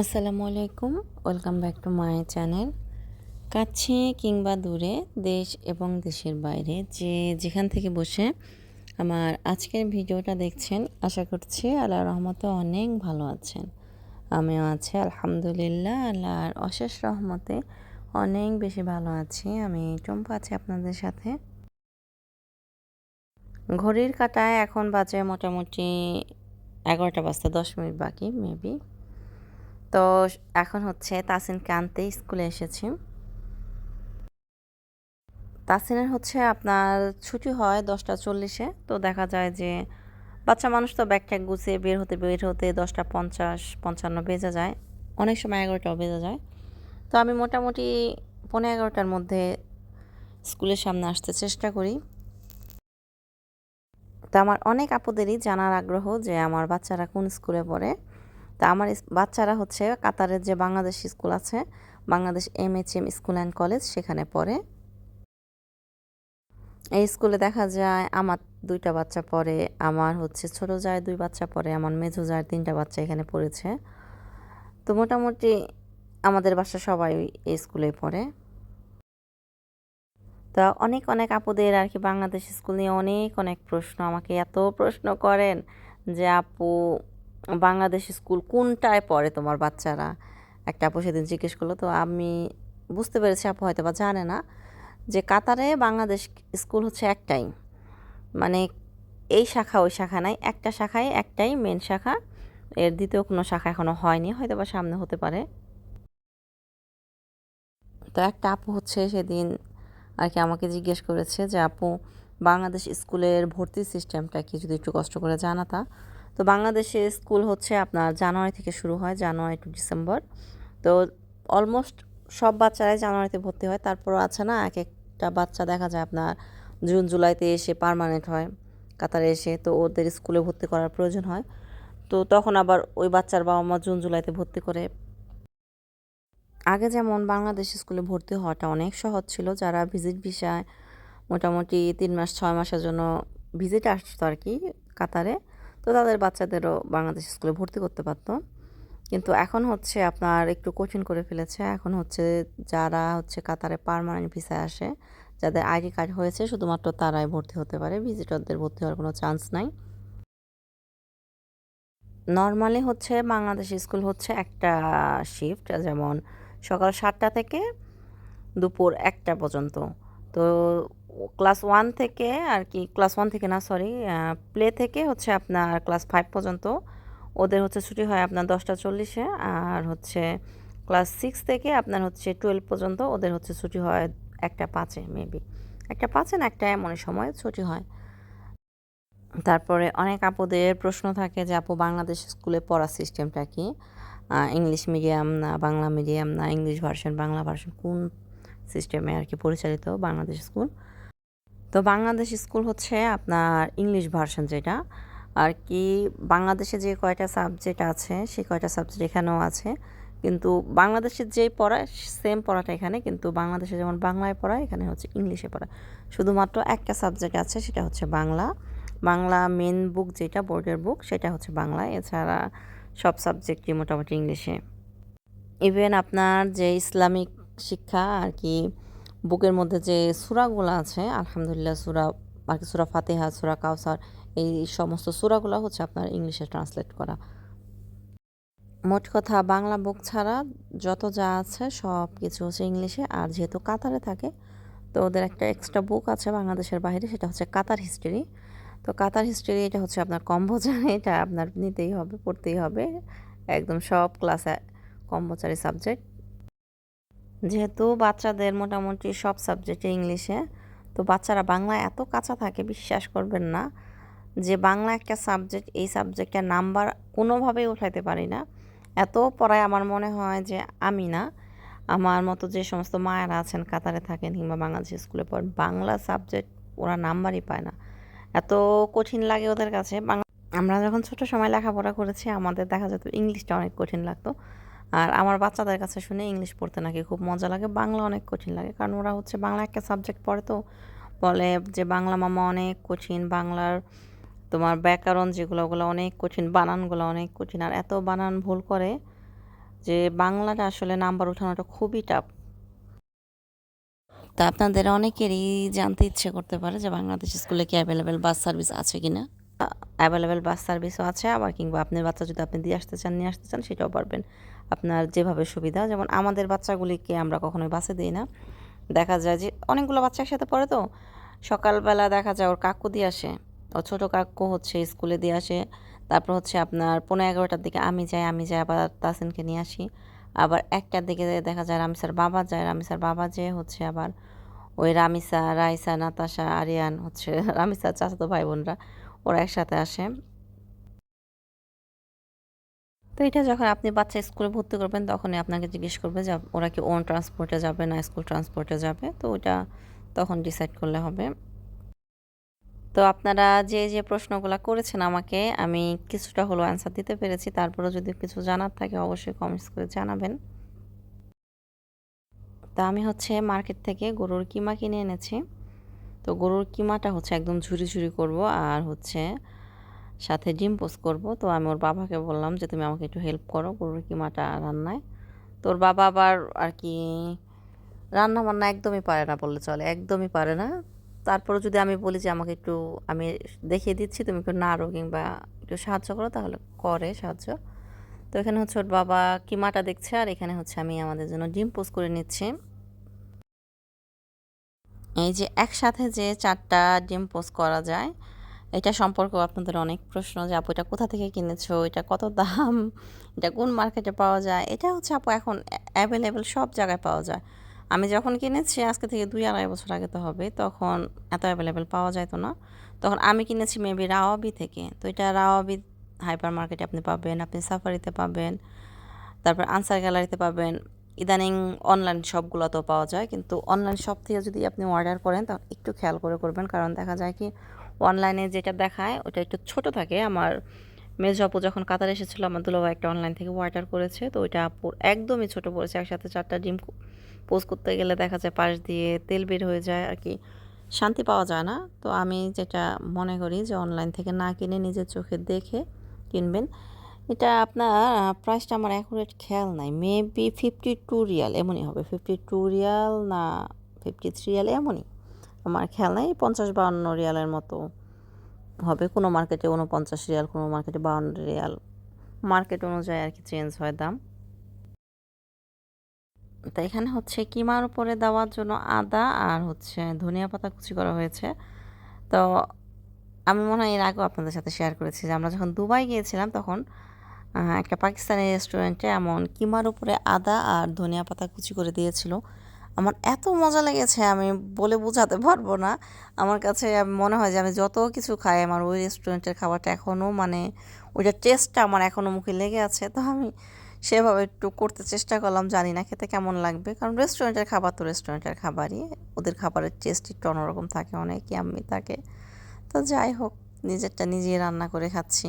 আসসালামু আলাইকুম welcome back to my channel কাছে কিংবা দূরে দেশ এবং দেশের বাইরে যে যেখান থেকে বসে আমার আজকের ভিডিওটা দেখছেন, আশা করছি আল্লাহ রহমতে অনেক ভালো আছেন। আমিও আছি, আলহামদুলিল্লাহ, আল্লাহর অশেষ রহমতে অনেক বেশি ভালো আছি। আমি চম্পা আছি আপনাদের সাথে। ঘড়ির কাটায় এখন বাজে মোটামুটি এগারোটা বাজতে দশ মিনিট বাকি মেবি তো এখন হচ্ছে তাসিনকে আনতে স্কুলে এসেছি। তাসিনের হচ্ছে আপনার ছুটি হয় দশটা চল্লিশে, তো দেখা যায় যে বাচ্চা মানুষ তো ব্যাগ ট্যাগ গুছিয়ে বের হতে বের হতে দশটা পঞ্চাশ, পঞ্চান্ন বেজে যায়। অনেক সময় এগারোটাও বেজে যায়। তো আমি মোটামুটি পনেরো এগারোটার মধ্যে স্কুলের সামনে আসতে চেষ্টা করি। তো আমার অনেক আপুদেরই জানার আগ্রহ যে আমার বাচ্চারা কোন স্কুলে পড়ে। তা আমার বাচ্চারা হচ্ছে কাতারের যে বাংলাদেশ স্কুল আছে, Bangladesh M H M school and college সেখানে পড়ে। এই স্কুলে দেখা যায় আমার দুইটা বাচ্চা পড়ে, আমার হচ্ছে ছোট যায় দুই বাচ্চা পড়ে, আমার মেঝো যায় তিনটা বাচ্চা এখানে পড়েছে। তো মোটামুটি আমাদের বাসা সবাই এই স্কুলে পড়ে। তা অনেক অনেক আপুদের আর কি বাংলাদেশ স্কুল নিয়ে অনেক অনেক প্রশ্ন আমাকে এত প্রশ্ন করেন যে, আপু, বাংলাদেশ স্কুল কোনটায় পড়ে তোমার বাচ্চারা? একটা আপু সেদিন জিজ্ঞেস করল, তো আমি বুঝতে পেরেছি আপু হয়তো বা জানে না যে কাতারে বাংলাদেশ স্কুল হচ্ছে একটাই। মানে এই শাখা, ওই শাখা নাই। একটা শাখায় একটাই মেন শাখা। এর দ্বিতীয় কোনো শাখা এখনও হয়নি, হয়তো বা সামনে হতে পারে। তো একটা আপু হচ্ছে সেদিন আর কি আমাকে জিজ্ঞেস করেছে যে, আপু, বাংলাদেশ স্কুলের ভর্তি সিস্টেমটা কি যদি একটু কষ্ট করে জানাতা? তো বাংলাদেশে স্কুল হচ্ছে আপনার জানুয়ারি থেকে শুরু হয়, জানুয়ারি টু ডিসেম্বর। তো অলমোস্ট সব বাচ্চারাই জানুয়ারিতে ভর্তি হয়। তারপরও আছে না, এক একটা বাচ্চা দেখা যায় আপনার জুন, জুলাইতে এসে পারমানেন্ট হয়, কাতারে এসে তো ওদের স্কুলে ভর্তি করার প্রয়োজন হয়। তো তখন আবার ওই বাচ্চার বাবা মা জুন, জুলাইতে ভর্তি করে আগে যেমন বাংলাদেশ স্কুলে ভর্তি হওয়াটা অনেক সহজ ছিল, যারা ভিজিট ভিসায় মোটামুটি তিন মাস, ছয় মাসের জন্য ভিজিট আসতো আর কি কাতারে, তো তাদের বাচ্চাদেরও বাংলাদেশ স্কুলে ভর্তি করতে পারতো। কিন্তু এখন হচ্ছে আপনার একটু কঠিন করে ফেলেছে। এখন হচ্ছে যারা হচ্ছে কাতারে পারমানেন্ট ভিসায় আসে, যাদের আইডি কার্ড হয়েছে, শুধুমাত্র তারাই ভর্তি হতে পারে। ভিজিটরদের ভর্তি হওয়ার কোনো চান্স নাই। নর্মালি হচ্ছে বাংলাদেশ স্কুল হচ্ছে একটা শিফট যেমন সকাল সাতটা থেকে দুপুর একটা পর্যন্ত। তো ক্লাস ওয়ান থেকে আর কি, ক্লাস ওয়ান থেকে না, সরি প্লে থেকে হচ্ছে আপনার ক্লাস ফাইভ পর্যন্ত। ওদের হচ্ছে ছুটি হয় আপনার দশটা চল্লিশে আর হচ্ছে ক্লাস সিক্স থেকে আপনার হচ্ছে টুয়েলভ পর্যন্ত ওদের হচ্ছে ছুটি হয় একটা পাঁচে, মেবি। একটা পাঁচে না, একটা এমন সময় ছুটি হয়। তারপরে অনেক আপুদের প্রশ্ন থাকে যে, আপু, বাংলাদেশ স্কুলে পড়ার সিস্টেমটা কি? ইংলিশ মিডিয়াম না বাংলা মিডিয়াম না ইংলিশ ভার্সন বাংলা ভার্সন কোন সিস্টেমে আর কি পরিচালিত বাংলাদেশ স্কুল তো বাংলাদেশ স্কুল হচ্ছে আপনার ইংলিশ ভার্সন যেটা। আর কি বাংলাদেশে যে কয়টা সাবজেক্ট আছে, সেই কয়টা সাবজেক্ট এখানেও আছে। কিন্তু বাংলাদেশের যেই পড়া সেম পড়াটা এখানে, কিন্তু বাংলাদেশে যেমন বাংলায় পড়া এখানে হচ্ছে ইংলিশে পড়া শুধুমাত্র একটা সাবজেক্ট আছে, সেটা হচ্ছে বাংলা। বাংলা মেন বুক যেটা বোর্ডের বুক সেটা হচ্ছে বাংলা। এছাড়া সব সাবজেক্টই মোটামুটি ইংলিশে। ইভেন আপনার যে ইসলামিক শিক্ষা আর কি, বুকের মধ্যে যে সুরাগুলো আছে, আলহামদুলিল্লাহ সুরা, আর কি সুরা ফাতেহা, সুরা কাউসার এই সমস্ত সুরাগুলো হচ্ছে আপনার ইংলিশে ট্রান্সলেট করা। মোট কথা, বাংলা বুক ছাড়া যত যা আছে সব কিছু হচ্ছে ইংলিশে। আর যেহেতু কাতারে থাকে, তো ওদের একটা এক্সট্রা বুক আছে বাংলাদেশের বাইরে, সেটা হচ্ছে কাতার হিস্ট্রি তো কাতার হিস্ট্রি এটা হচ্ছে আপনার কম্বোচারি এটা আপনার নিতেই হবে, পড়তেই হবে। একদম সব ক্লাসে কম্বোচারি সাবজেক্ট যেহেতু বাচ্চাদের মোটামুটি সব সাবজেক্টে ইংলিশে তো বাচ্চারা বাংলা এত কাঁচা থাকে, বিশ্বাস করবেন না, যে বাংলা একটা সাবজেক্ট এই সাবজেক্টের নাম্বার কোনোভাবেই উঠাইতে পারি না। এত পড়ায় আমার মনে হয় যে আমি না, আমার মতো যে সমস্ত মায়েরা আছেন, কাতারে থাকেন কিংবা বাংলাদেশ স্কুলে পড়েন, বাংলা সাবজেক্ট ওরা নাম্বারই পায় না। এত কঠিন লাগে ওদের কাছে। আমরা যখন ছোট সময় লেখাপড়া করেছি, আমাদের দেখা যেত ইংলিশটা অনেক কঠিন লাগতো। আর আমার বাচ্চাদের কাছে শুনে ইংলিশ পড়তে নাকি খুব মজা লাগে, বাংলা অনেক কঠিন লাগে। কারণ ওরা হচ্ছে বাংলা একটা সাবজেক্ট পড়ে তো, বলে যে বাংলা মামা অনেক কঠিন, বাংলার তোমার ব্যাকরণ যেগুলো, ওগুলো অনেক কঠিন, বানানগুলো অনেক কঠিন। আর এত বানান ভুল করে যে বাংলাটা আসলে নাম্বার ওঠানোটা খুবই টাফ তা আপনাদের অনেকেরই জানতে ইচ্ছে করতে পারে যে বাংলাদেশ স্কুলে কি অ্যাভেলেবেল বাস সার্ভিস আছে কি না অ্যাভেলেবেল বাস সার্ভিসও আছে, আবার কিংবা আপনার বাচ্চা যদি আপনি দিয়ে আসতে চান, নিয়ে আসতে চান, সেটাও পারবেন। আপনার যেভাবে সুবিধা, যেমন আমাদের বাচ্চাগুলিকে আমরা কখনোই বাসে দিই না। দেখা যায় যে অনেকগুলো বাচ্চা একসাথে পড়ে তো। সকালবেলা দেখা যায় ওর কাকু দিয়ে আসে ও ছোটো কাকু হচ্ছে স্কুলে দিয়ে আসে। তারপর হচ্ছে আপনার পনেরো এগারোটার দিকে আমি যাই আমি যাই আবার তাসিনকে নিয়ে আসি। আবার দিকে দেখা যায় রামিসার বাবা যায়, রামিসার বাবা যেয়ে হচ্ছে আবার ওই রামিসা, রাইসা, নাতাশা, আরিয়ান হচ্ছে রামিসার চাচাতো ভাই বোনরা ওরা একসাথে আসে। তো এটা যখন আপনি বাচ্চা স্কুলে ভর্তি করবেন, তখনই আপনাকে জিজ্ঞেস করবে যে ওরা কি ওন ট্রান্সপোর্টে যাবে না স্কুল ট্রান্সপোর্টে যাবে? তো ওইটা তখন ডিসাইড করলে হবে। তো আপনারা যে যে প্রশ্নগুলো করেছেন আমাকে, আমি কিছুটা হলো অ্যান্সার দিতে পেরেছি। তারপরেও যদি কিছু জানার থাকে, অবশ্যই কমেন্টস করে জানাবেন। তা আমি হচ্ছে মার্কেট থেকে গরুর কিমা কিনে এনেছি। তো গরুর কিমাটা হচ্ছে একদম ঝুরি ঝুরি করব আর হচ্ছে সাথে ডিম পোস্ট করব। তো আমি ওর বাবাকে বললাম যে, তুমি আমাকে একটু হেল্প করো গরুর কিমাটা রান্নায়। তো ওর বাবা আবার আর কি রান্না বান্না একদমই পারে না বললে চলে, একদমই পারে না। তারপরে যদি আমি বলি যে আমাকে একটু, আমি দেখিয়ে দিচ্ছি, তুমি একটু নাড়ো কিংবা একটু সাহায্য করো, তাহলে করে সাহায্য। তো এখানে হচ্ছে ওর বাবা কিমাটা দেখছে, আর এখানে হচ্ছে আমি আমাদের জন্য ডিম পোস্ট করে নিচ্ছি। এই যে একসাথে যে চারটা ডিম পোস্ট করা যায়, এটা সম্পর্কেও আপনাদের অনেক প্রশ্ন যে, আপু, এটা কোথা থেকে কিনেছো? এটা কত দাম? এটা কোন মার্কেটে পাওয়া যায়? এটা হচ্ছে আপু এখন অ্যাভেলেবেল সব জায়গায় পাওয়া যায়। আমি যখন কিনেছি, আজকে থেকে দুই আড়াই বছর আগে তো হবে, তখন এত অ্যাভেলেবেল পাওয়া যায় তো না। তখন আমি কিনেছি মেবি রাওয়াবি থেকে। তো এটা রাওয়াবি হাইপার মার্কেটে আপনি পাবেন, আপনি সাফারিতে পাবেন, তারপর আনসার গ্যালারিতে পাবেন। ইদানিং অনলাইন শপগুলোতেও পাওয়া যায়, কিন্তু অনলাইন শপ থেকে যদি আপনি অর্ডার করেন, তখন একটু খেয়াল করে করবেন। কারণ দেখা যায় কি অনলাইনে যেটা দেখায়, ওটা একটু ছোট থাকে। আমার মেজ আপু যখন কাতার এসেছিল, আমার দুলোবা একটা অনলাইন থেকে অর্ডার করেছে। তো ওইটা আপুর একদমই ছোট পড়েছে একসাথে চারটা ডিম পোজ করতে গেলে দেখা যায় পাশ দিয়ে তেল বের হয়ে যায় আর কি। শান্তি পাওয়া যায় না। তো আমি যেটা মনে করি যে অনলাইন থেকে না কিনে নিজের চোখে দেখে কিনবেন। এটা আপনার প্রাইসটা আমার অ্যাকুরেট খেয়াল নাই। মেবি ফিফটি টু রিয়াল এমনই হবে। ফিফটি টু রিয়াল না ফিফটি থ্রি রিয়াল এমনই। আমার খেয়াল নাই, পঞ্চাশ বাউন্ন রিয়ালের মতো। হবে। কোনো মার্কেটে উনপঞ্চাশ রিয়াল, কোনো মার্কেটে বাউন্ন রিয়াল। মার্কেট অনুযায়ী আর কি চেঞ্জ হয় দাম। তো এখানে হচ্ছে কিমার উপরে দেওয়ার জন্য আদা আর হচ্ছে ধনিয়া পাতা কুচি করা হয়েছে। তো আমি মনে হয় এর আগেও আপনাদের সাথে শেয়ার করেছি যে আমরা যখন দুবাই গিয়েছিলাম তখন একটা পাকিস্তানি রেস্টুরেন্টে এমন কিমার উপরে আদা আর ধনিয়া পাতা কুচি করে দিয়েছিল। আমার এত মজা লেগেছে, আমি বলে বোঝাতে পারব না। আমার কাছে মনে হয় যে আমি যত কিছু খাই, আমার ওই রেস্টুরেন্টের খাবারটা এখনও মানে ওইটার টেস্টটা আমার এখনও মুখে লেগে আছে। তো আমি সেভাবে একটু করতে চেষ্টা করলাম, জানি না খেতে কেমন লাগবে। কারণ রেস্টুরেন্টের খাবার তো রেস্টুরেন্টের খাবারই, ওদের খাবারের টেস্ট একটু অন্যরকম থাকে অনেক ইয়াম্মি থাকে তো যাই হোক, নিজেরটা নিজেই রান্না করে খাচ্ছি।